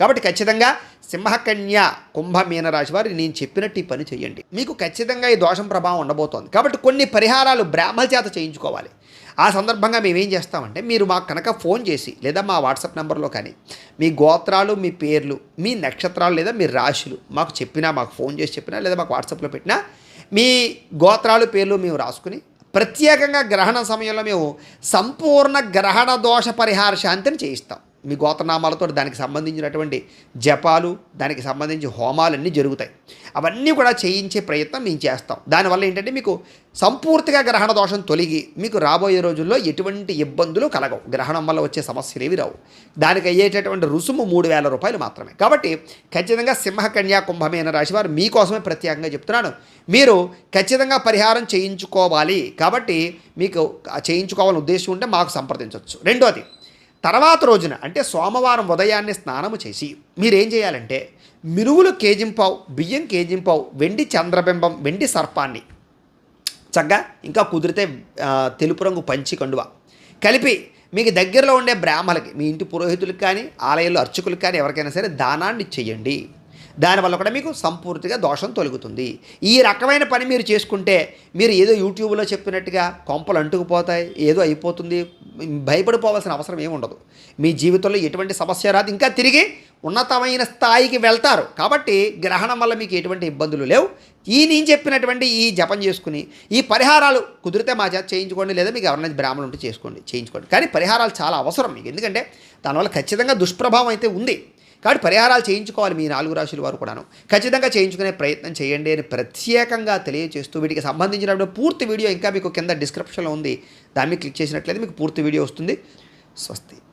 కాబట్టి ఖచ్చితంగా సింహకన్య కుంభ మీన రాశి వారు నేను చెప్పినట్టు ఈ పని చేయండి. మీకు ఖచ్చితంగా ఈ దోషం ప్రభావం ఉండబోతోంది. కాబట్టి కొన్ని పరిహారాలు బ్రాహ్మణ చేత చేయించుకోవాలి. ఆ సందర్భంగా మేమేం చేస్తామంటే మీరు మాకు కనుక ఫోన్ చేసి లేదా మా వాట్సాప్ నెంబర్లో కానీ మీ గోత్రాలు మీ పేర్లు మీ నక్షత్రాలు లేదా మీ రాశులు మాకు చెప్పినా మాకు ఫోన్ చేసి చెప్పినా లేదా మాకు వాట్సాప్లో పెట్టినా మీ గోత్రాలు పేర్లు మేము రాసుకుని ప్రత్యేకంగా గ్రహణ సమయంలో మేము సంపూర్ణ గ్రహణ దోష పరిహార శాంతిని చేయిస్తాం. మీ గోత్రనామాలతో దానికి సంబంధించినటువంటి జపాలు దానికి సంబంధించి హోమాలన్నీ జరుగుతాయి. అవన్నీ కూడా చేయించే ప్రయత్నం మేము చేస్తాం. దానివల్ల ఏంటంటే మీకు సంపూర్తిగా గ్రహణ దోషం తొలగి మీకు రాబోయే రోజుల్లో ఎటువంటి ఇబ్బందులు కలగవు. గ్రహణం వల్ల వచ్చే సమస్యలు ఏవి రావు. దానికి అయ్యేటటువంటి రుసుము మూడు వేల రూపాయలు మాత్రమే. కాబట్టి ఖచ్చితంగా సింహ కన్యా కుంభమేన రాశి వారు మీకోసమే ప్రత్యేకంగా చెప్తున్నాను. మీరు ఖచ్చితంగా పరిహారం చేయించుకోవాలి. కాబట్టి మీకు చేయించుకోవాలని ఉద్దేశం ఉంటే మాకు సంప్రదించవచ్చు. రెండోది తర్వాత రోజున అంటే సోమవారం ఉదయాన్నే స్నానము చేసి మీరేం చేయాలంటే మినువులు కేజింపావు బియ్యం కేజింపావు వెండి చంద్రబింబం వెండి సర్పాన్ని చక్కగా ఇంకా కుదిరితే తెలుపు రంగు పంచి కండువ కలిపి మీకు దగ్గరలో ఉండే బ్రాహ్మలకి మీ ఇంటి పురోహితులకు కానీ ఆలయంలో అర్చకులకు కానీ ఎవరికైనా సరే దానాన్ని చేయండి దానివల్ల కూడా మీకు సంపూర్తిగా దోషం తొలుగుతుంది. ఈ రకమైన పని మీరు చేసుకుంటే మీరు ఏదో యూట్యూబ్లో చెప్పినట్టుగా కొంపలు అంటుకుపోతాయి ఏదో అయిపోతుంది భయపడిపోవాల్సిన అవసరం ఏముండదు. మీ జీవితంలో ఎటువంటి సమస్య రాదు. ఇంకా తిరిగి ఉన్నతమైన స్థాయికి వెళ్తారు. కాబట్టి గ్రహణం వల్ల మీకు ఎటువంటి ఇబ్బందులు లేవు. ఈ నేను చెప్పినటువంటి ఈ జపం చేసుకుని ఈ పరిహారాలు కుదిరితే మా చేత చేయించుకోండి లేదా మీకు ఎవరైనా బ్రాహ్మణులు ఉంటే చేసుకోండి చేయించుకోండి. కానీ పరిహారాలు చాలా అవసరం మీకు. ఎందుకంటే దానివల్ల ఖచ్చితంగా దుష్ప్రభావం అయితే ఉంది. కాబట్టి పరిహారాలు చేయించుకోవాలి మీ నాలుగు రాశుల వారు కూడాను. ఖచ్చితంగా చేయించుకునే ప్రయత్నం చేయండి అని ప్రత్యేకంగా తెలియజేస్తూ వీటికి సంబంధించినటువంటి పూర్తి వీడియో ఇంకా మీకు కింద డిస్క్రిప్షన్లో ఉంది. దాన్ని క్లిక్ చేసినట్లయితే మీకు పూర్తి వీడియో వస్తుంది. స్వస్తి.